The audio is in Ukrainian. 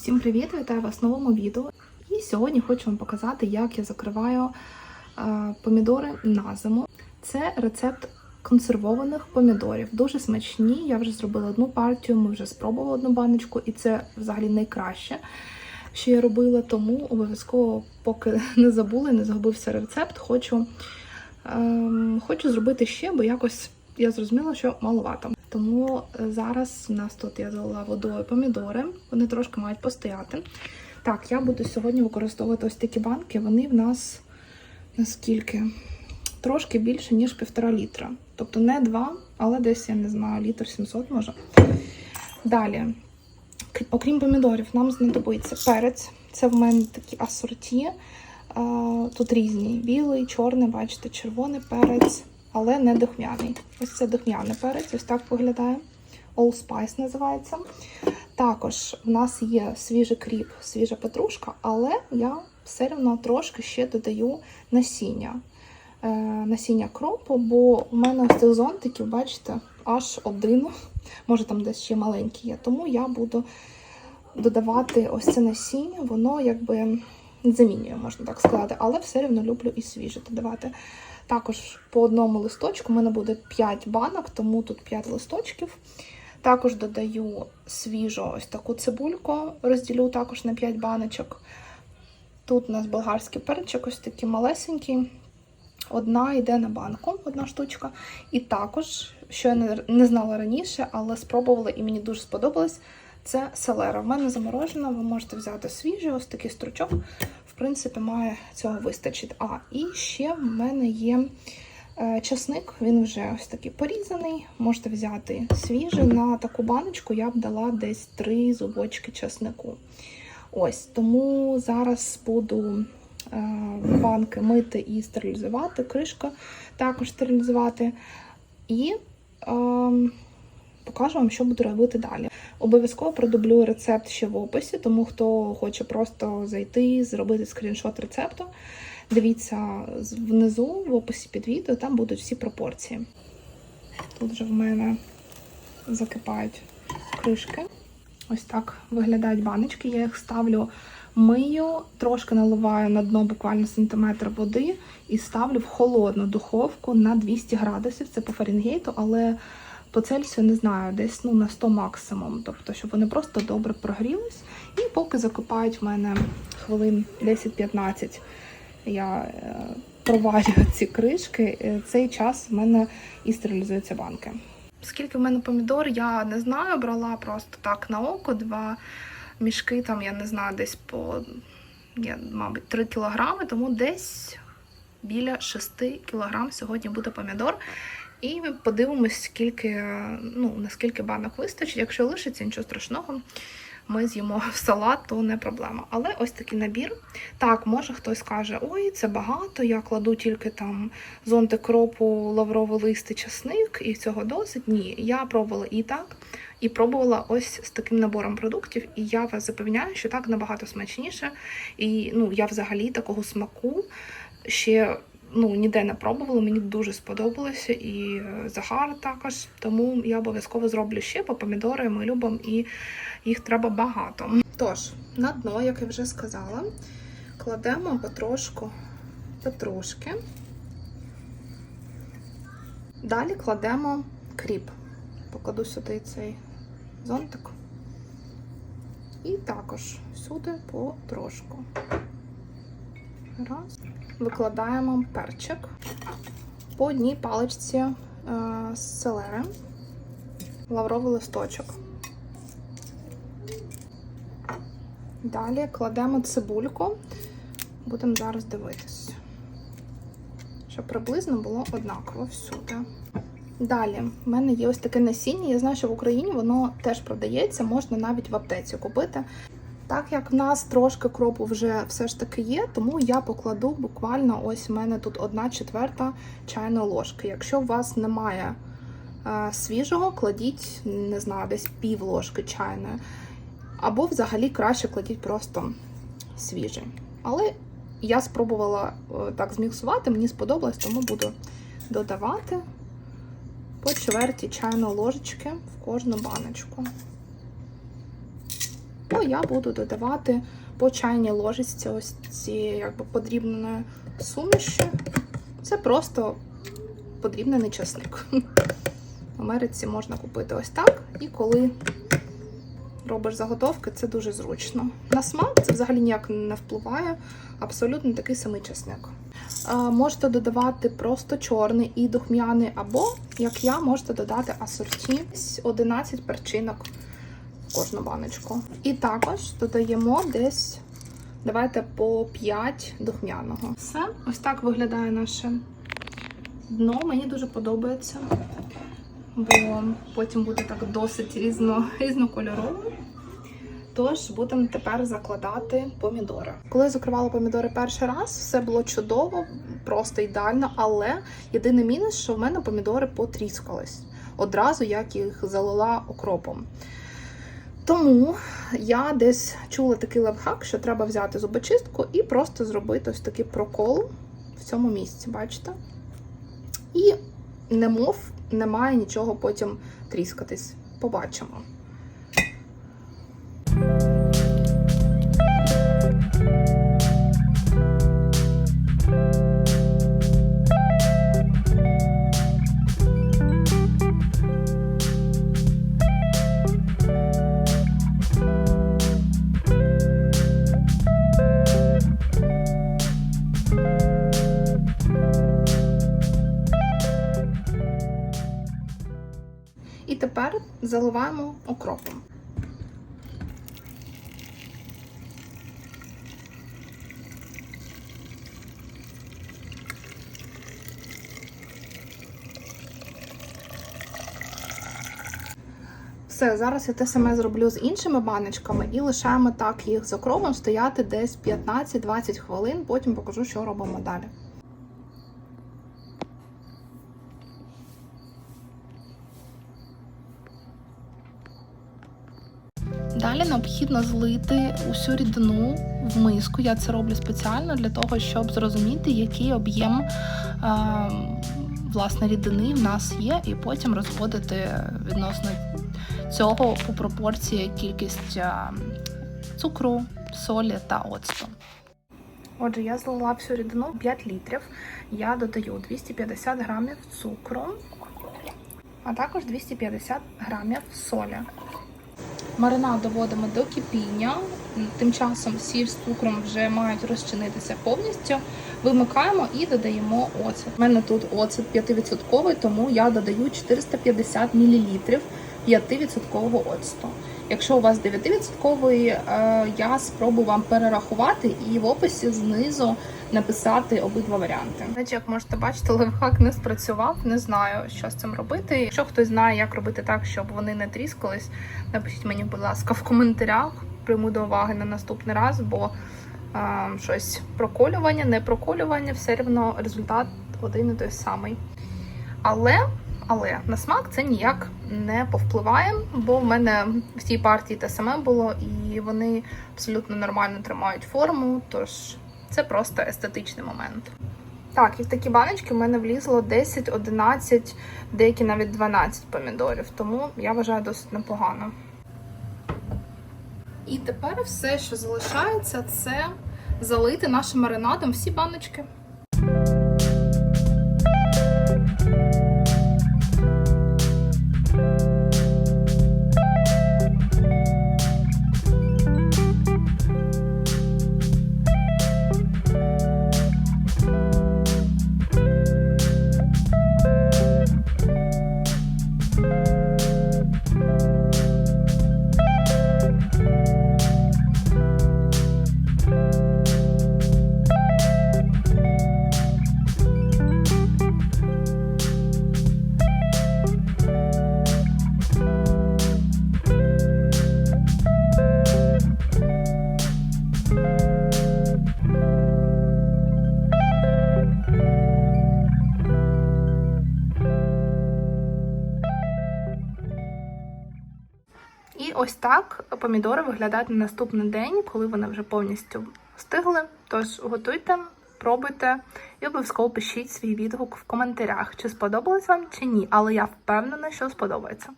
Всім привіт! Вітаю вас в новому відео. І сьогодні хочу вам показати, як я закриваю е, помідори на зиму. Це рецепт консервованих помідорів. Дуже смачні. Я вже зробила одну партію, ми вже спробували одну баночку, і це взагалі найкраще, що я робила. Тому обов'язково, поки не забула, не загубився рецепт, хочу, ем, хочу зробити ще, бо якось я зрозуміла, що маловато. Тому е, зараз у нас тут я залила водою помідори, вони трошки мають постояти. Так, я буду сьогодні використовувати ось такі банки. Вони в нас наскільки? Трошки більше, ніж півтора літра. Тобто не два, але десь, я не знаю, літр 700 може. Далі, окрім помідорів, нам знадобиться перець. Це в мене такі асорті. Тут різні: білий, чорний, бачите, червоний перець, але не духмяний. Ось це духмяний перець, ось так виглядає. All Spice називається. Також в нас є свіжий кріп, свіжа петрушка, але я все одно трошки ще додаю насіння. Е, насіння кропу, бо в мене цих зонтиків, бачите, аж один, може там десь ще маленький є. Тому я буду додавати ось це насіння, воно якби замінює, можна так сказати, але все одно люблю і свіже додавати. Також по одному листочку, у мене буде 5 банок, тому тут 5 листочків. Також додаю свіжу ось таку цибульку, розділю також на 5 баночок. Тут у нас болгарський перчик, ось такий малесенький. Одна йде на банку, одна штучка. І також, що я не знала раніше, але спробувала і мені дуже сподобалось, це селера. В мене заморожена, ви можете взяти свіжий, ось такий стручок. В принципі, має цього вистачить. А, і ще в мене є е, часник, він вже ось такий порізаний. Можете взяти свіжий. На таку баночку я б дала десь 3 зубочки часнику. Ось, тому зараз буду е, банки мити і стерилізувати, кришка також стерилізувати. І е, покажу вам, що буду робити далі. Обов'язково продублюю рецепт ще в описі, тому хто хоче просто зайти, зробити скріншот рецепту. Дивіться внизу в описі під відео, там будуть всі пропорції. Тут вже в мене закипають кришки. Ось так виглядають баночки. Я їх ставлю, мию, трошки наливаю на дно буквально сантиметр води і ставлю в холодну духовку на 200 градусів. Це по Фаренгейту, але по Цельсію не знаю, десь ну, на 100 максимум. Тобто, щоб вони просто добре прогрілись. І поки закипають в мене хвилин 10-15, я е, проварюю ці кришки. е, Цей час в мене і стерилізуються банки. Скільки в мене помідор, я не знаю, брала просто так на око, два мішки, там, я не знаю, десь по, я, мабуть, 3 кілограми, тому десь біля 6 кілограм сьогодні буде помідор. І подивимось, скільки, ну, наскільки банок вистачить. Якщо лишиться, нічого страшного, ми з'їмо в салат, то не проблема. Але ось такий набір. Так, може хтось скаже, ой, це багато, я кладу тільки там зонтик кропу, лавровий лист часник, і цього досить. Ні, я пробувала і так, і пробувала ось з таким набором продуктів, і я вас запевняю, що так набагато смачніше. І ну, я взагалі такого смаку ще ну, ніде не пробувала, мені дуже сподобалося, і е, Захар також. Тому я обов'язково зроблю ще, бо помідори ми любимо і їх треба багато. Тож, на дно, як я вже сказала, кладемо потрошку петрушки. Далі кладемо кріп. Покладу сюди цей зонтик. І також сюди потрошку. Раз. Викладаємо перчик по одній паличці е, селери, лавровий листочок. Далі кладемо цибульку, будемо зараз дивитися, щоб приблизно було однаково всюди. Далі, в мене є ось таке насіння. Я знаю, що в Україні воно теж продається, можна навіть в аптеці купити. Так як в нас трошки кропу вже все ж таки є, тому я покладу буквально ось в мене тут одна четверта чайної ложки. Якщо у вас немає е, свіжого, кладіть, не знаю, десь пів ложки чайної. Або взагалі краще кладіть просто свіжий. Але я спробувала е, так зміксувати, мені сподобалось, тому буду додавати по чверті чайної ложечки в кожну баночку. То я буду додавати по чайній ложечці ось цієї якби подрібненої суміші. Це просто подрібнений часник. В Америці можна купити ось так, і коли робиш заготовки, це дуже зручно. На смак це взагалі ніяк не впливає, абсолютно такий самий часник. Е, Можете додавати просто чорний і духмяний, або, як я, можете додати асорті 11 перчинок кожну баночку. І також додаємо десь, давайте по 5 духмяного. Все, ось так виглядає наше дно. Мені дуже подобається, бо потім буде так досить різно, різнокольоровим. Тож будемо тепер закладати помідори. Коли я закривала помідори перший раз, все було чудово, просто ідеально. Але єдиний мінус, що в мене помідори потріскались одразу, як їх залила окропом. Тому я десь чула такий лайфхак, що треба взяти зубочистку і просто зробити ось такий прокол в цьому місці, бачите? І немов немає нічого потім тріскатись. Побачимо. Тепер заливаємо окропом. Все, зараз я те саме зроблю з іншими баночками і лишаємо так їх з окропом стояти десь 15-20 хвилин, потім покажу, що робимо далі. Далі необхідно злити усю рідину в миску. Я це роблю спеціально для того, щоб зрозуміти, який об'єм е, власне рідини в нас є, і потім розводити відносно цього по пропорції кількість е, цукру, солі та оцту. Отже, я злила всю рідину 5 літрів. Я додаю 250 грамів цукру, а також 250 грамів солі. Маринад доводимо до кипіння. Тим часом сіль з цукром вже мають розчинитися повністю. Вимикаємо і додаємо оцет. У мене тут оцет 5%, тому я додаю 450 мл 5% оцту. Якщо у вас 9%, е, я спробую вам перерахувати і в описі знизу написати обидва варіанти. Знаєте, як можете бачити, лайфхак не спрацював. Не знаю, що з цим робити. Якщо хтось знає, як робити так, щоб вони не тріскались, напишіть мені, будь ласка, в коментарях. Прийму до уваги на наступний раз, бо е, щось проколювання, не проколювання, все рівно результат один і той самий. Але, але на смак це ніяк не повпливає, бо в мене в цій партії те саме було, і вони абсолютно нормально тримають форму, тож це просто естетичний момент. Так, і в такі баночки в мене влізло 10, 11, деякі навіть 12 помідорів, тому я вважаю досить непогано. І тепер все, що залишається, це залити нашим маринадом всі баночки. І ось так помідори виглядають на наступний день, коли вони вже повністю встигли. Тож готуйте, пробуйте і обов'язково пишіть свій відгук в коментарях, чи сподобалось вам чи ні. Але я впевнена, що сподобається.